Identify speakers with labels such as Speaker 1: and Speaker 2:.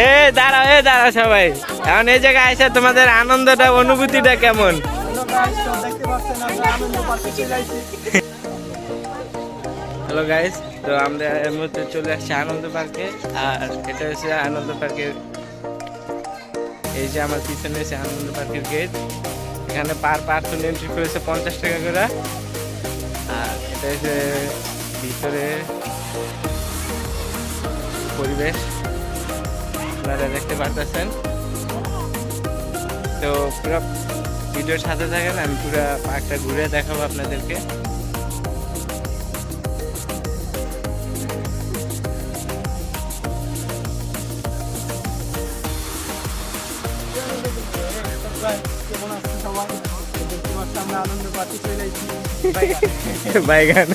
Speaker 1: এই দাঁড়াও এই দাঁড়াও সবাই। এখন এই জায়গায় এসে তোমাদের আনন্দটা, অনুভূতিটা কেমন? হ্যালো গাইস তো আমরা এর মধ্যে চলে আসছি আনন্দ পার্কে, আর এটা হচ্ছে আনন্দ পার্কের এই যে আমার পিছনে হচ্ছে আনন্দ পার্কের গেট এখানে পার পার্সন এন্ট্রি করেছে পঞ্চাশ টাকা করে। আর এটা হচ্ছে ভিতরে পরিবেশ। আপনারা দেখতে পারতেছেন। তো পুরো ভিডিওর সাথে থাকেন আমি পুরো পার্কটা ঘুরে দেখাবো আপনাদেরকে।
Speaker 2: আমরা আনন্দ পাচ্ছি চলে
Speaker 1: বাইগান